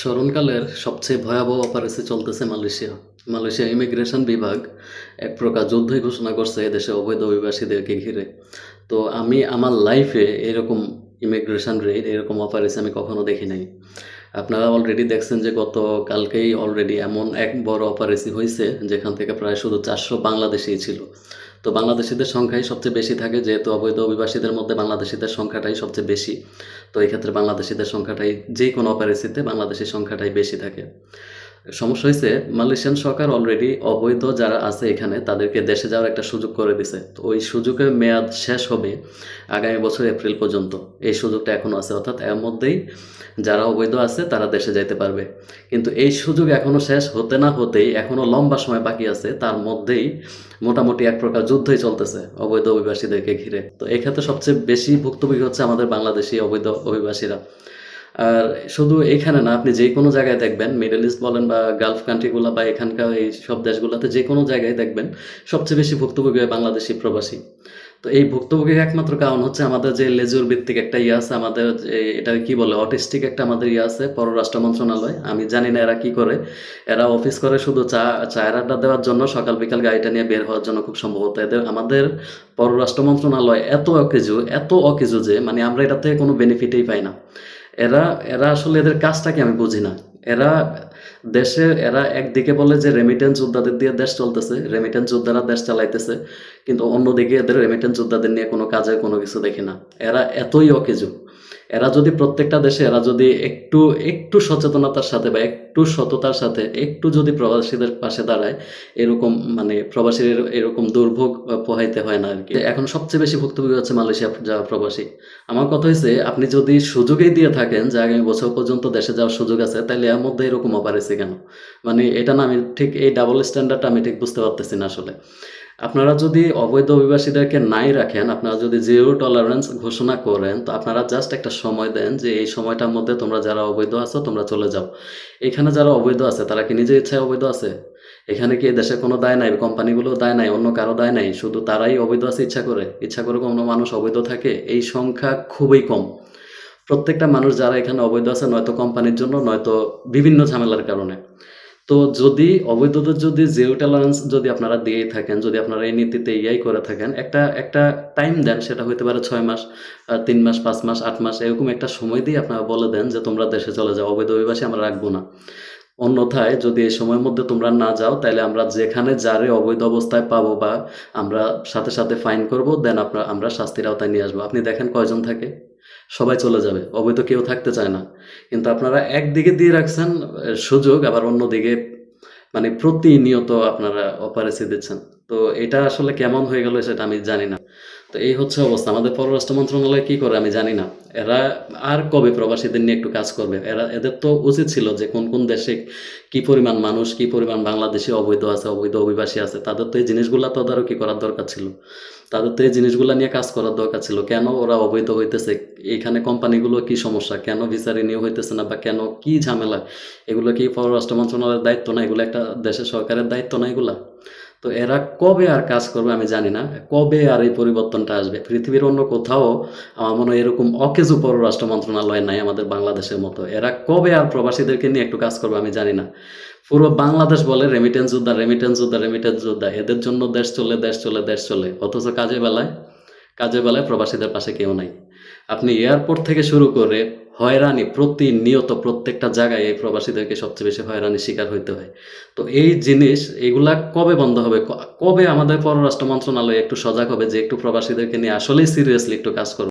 স্মরণকালের সবচেয়ে ভয়াবহ অপারেশন চলতেছে মালয়েশিয়া। মালয়েশিয়া ইমিগ্রেশন বিভাগ এক প্রকার যুদ্ধই ঘোষণা করছে এদেশে অবৈধ অভিবাসীদেরকে ঘিরে। তো আমি আমার লাইফে এরকম ইমিগ্রেশন রেড এরকম অপারেশন আমি কখনো দেখি নাই। আপনারা অলরেডি দেখছেন যে গত কালকেই অলরেডি এমন এক বড় অপারেশন হয়েছে যেখান থেকে প্রায় শুধু চারশো বাংলাদেশিই ছিল। তো বাংলাদেশিদের সংখ্যাই সবচেয়ে বেশি থাকে, যেহেতু অবৈধ অভিবাসীদের মধ্যে বাংলাদেশিদের সংখ্যাটাই সবচেয়ে বেশি। তো এক্ষেত্রে ক্ষেত্রে বাংলাদেশিদের সংখ্যাটাই যে কোনো অপারেসিতে বাংলাদেশের সংখ্যাটাই বেশি থাকে। সমস্যা হয়েছে, মালয়েশিয়ান সরকার অলরেডি অবৈধ যারা আছে এখানে, তাদেরকে দেশে যাওয়ার একটা সুযোগ করে দিছে। তো ওই সুযোগের মেয়াদ শেষ হবে আগামী বছর এপ্রিল পর্যন্ত। এই সুযোগটা এখনও আছে, অর্থাৎ এর মধ্যেই যারা অবৈধ আছে, তারা দেশে যাইতে পারবে। কিন্তু এই সুযোগ এখনও শেষ হতে না হতেই এখনও লম্বা সময় বাকি আছে, তার মধ্যেই মোটামুটি এক প্রকার যুদ্ধই চলতেছে অবৈধ অভিবাসীদেরকে ঘিরে। তো এক্ষেত্রে সবচেয়ে বেশি ভুক্তভোগী হচ্ছে আমাদের বাংলাদেশি অবৈধ অভিবাসীরা। আর শুধু এখানে না, আপনি যে কোনো জায়গায় দেখবেন মিডল ইস্ট বলেন বা গালফ কান্ট্রিগুলো বা এখানকার এই সব দেশগুলোতে যে কোনো জায়গায় দেখবেন, সবচেয়ে বেশি ভুক্তভোগী হয় বাংলাদেশি প্রবাসী। তো এই ভুক্তভোগীর একমাত্র কারণ হচ্ছে আমাদের যে লেজুর ভিত্তিক একটা ইয়ে আছে, আমাদের এটা কি বলে অটিস্টিক একটা আমাদের ইয়ে আছে, পররাষ্ট্র মন্ত্রণালয়। আমি জানি না এরা কি করে। এরা অফিস করে শুধু চা, চায়ের আড্ডা দেওয়ার জন্য, সকাল বিকাল গাড়িটা নিয়ে বের হওয়ার জন্য খুব সম্ভবত। এদের, আমাদের পররাষ্ট্র মন্ত্রণালয় এত অকেজু এত অকেজু যে মানে আমরা এটা থেকে কোনো বেনিফিটেই পাই না। এরা এরা আসলে এদের কাজটাকে আমি বুঝি না। এরা দেশে এরা একদিকে বলে যে রেমিটেন্স যোদ্ধাদের দিয়ে দেশ চলতেছে রেমিটেন্স যোদ্ধারা দেশ চালাইতেছে, কিন্তু অন্যদিকে এদের রেমিটেন্স যোদ্ধাদের নিয়ে কোনো কাজে কোনো কিছু দেখি না। এরা এতই অকেজু। এরা যদি প্রত্যেকটা দেশে, এরা যদি একটু একটু সচেতনতার সাথে বা একটু সততার সাথে, একটু যদি প্রবাসীদের পাশে দাঁড়ায়, এরকম মানে প্রবাসীর এরকম দুর্ভোগ পোহাইতে হয় না আর কি এখন সবচেয়ে বেশি ভুক্তভোগী হচ্ছে মালয়েশিয়া যাওয়া প্রবাসী। আমার কথা হয়েছে আপনি যদি সুযোগেই দিয়ে থাকেন যে আগামী বছর পর্যন্ত দেশে যাওয়ার সুযোগ আছে তাহলে এর মধ্যে এরকম অপারেছে কেন? মানে এটা না আমি ঠিক, এই ডাবল স্ট্যান্ডার্ডটা আমি ঠিক বুঝতে পারতেছি না আসলে। আপনারা যদি অবৈধ অভিবাসীদেরকে নাই রাখেন, আপনারা যদি জিরো টলারেন্স ঘোষণা করেন, তো আপনারা জাস্ট একটা সময় দেন যে এই সময়টার মধ্যে তোমরা যারা অবৈধ আছো, তোমরা চলে যাও। এখানে যারা অবৈধ আছে, তারা কি নিজের ইচ্ছায় অবৈধ আছে? এখানে কি দেশে কোনো দায় নাই? কোম্পানিগুলো দায় নাই? অন্য কারও দায় নাই? শুধু তারাই অবৈধ আছে, ইচ্ছা করে? ইচ্ছা করে কোনো মানুষ অবৈধ থাকে? এই সংখ্যা খুবই কম। প্রত্যেকটা মানুষ যারা এখানে অবৈধ আছে, নয়তো কোম্পানির জন্য, নয়তো বিভিন্ন ঝামেলার কারণে। তো যদি অবৈধদের যদি জিরো টলারেন্স যদি আপনারা দিয়ে থাকেন, যদি আপনারা এই নীতিতে ইয়াই করে থাকেন, একটা একটা টাইম দেন, সেটা হইতে পারে ছয় মাস তিন মাস, পাঁচ মাস, আট মাস, এরকম একটা সময় দিয়ে আপনারা বলে দেন যে তোমরা দেশে চলে যাও, অবৈধ অভিবাসী আমরা রাখব না। অন্যথায় যদি এই সময়ের মধ্যে তোমরা না যাও তাহলে আমরা যেখানে যারে অবৈধ অবস্থায় পাবো বা আমরা সাথে সাথে ফাইন করব দেন আপনার, আমরা শাস্তির আওতায় নিয়ে আসব। আপনি দেখেন কয়জন থাকে? সবাই চলে যাবে, অবৈধ কেউ থাকতে চায় না। কিন্তু আপনারা একদিকে দিয়ে রাখছেন সুযোগ, আবার অন্যদিকে মানে প্রতিনিয়ত আপনারা অপারেসি দিচ্ছেন। তো এটা আসলে কেমন হয়ে গেল সেটা আমি জানি না। তো এই হচ্ছে অবস্থা। আমাদের পররাষ্ট্র মন্ত্রণালয় কি করে আমি জানি না। এরা আর কবে প্রবাসীদের নিয়ে একটু কাজ করবে? এরা, এদের তো উচিত ছিল যে কোন কোন দেশে কি পরিমাণ মানুষ, কি পরিমাণ বাংলাদেশি অবৈধ আছে, অবৈধ অভিবাসী আছে, তাদের তো এই জিনিসগুলো তদারকি করার দরকার ছিল। তাদের তো এই জিনিসগুলো নিয়ে কাজ করার দরকার ছিল। কেন ওরা অবৈধ হইতেছে? এখানে কোম্পানিগুলো কি সমস্যা? কেন ভিসা রিনিউ হইতেছে না? বা কেন কি ঝামেলা? এগুলো কি পররাষ্ট্র মন্ত্রণালয়ের দায়িত্ব না? এগুলো একটা দেশের সরকারের দায়িত্ব না এগুলা? তো এরা কবে আর কাজ করবে আমি জানি না। কবে আর এই পরিবর্তনটা আসবে? পৃথিবীর অন্য কোথাও আমার মনে হয় এরকম অকেজু পররাষ্ট্র মন্ত্রণালয় নাই আমাদের বাংলাদেশের মতো। এরা কবে আর প্রবাসীদেরকে নিয়ে একটু কাজ করবে আমি জানি না। পুরো বাংলাদেশ বলে রেমিটেন্স যোদ্ধা রেমিটেন্স যোদ্ধা রেমিটেন্স যোদ্ধা। এদের জন্য দেশ চলে দেশ চলে দেশ চলে। অথচ কাজে বেলায় কাজে বেলায় প্রবাসীদের পাশে কেউ নাই। আপনি এয়ারপোর্ট থেকে শুরু করে হয়রানি, প্রতিনিয়ত প্রত্যেকটা জায়গায় এই প্রবাসীদেরকে সবচেয়ে বেশি হয়রানি শিকার হইতে হয়। তো এই জিনিস, এগুলা কবে বন্ধ হবে? কবে আমাদের পররাষ্ট্র মন্ত্রণালয় একটু সজাগ হবে যে একটু প্রবাসীদেরকে নিয়ে আসলেই সিরিয়াসলি একটু কাজ করবে?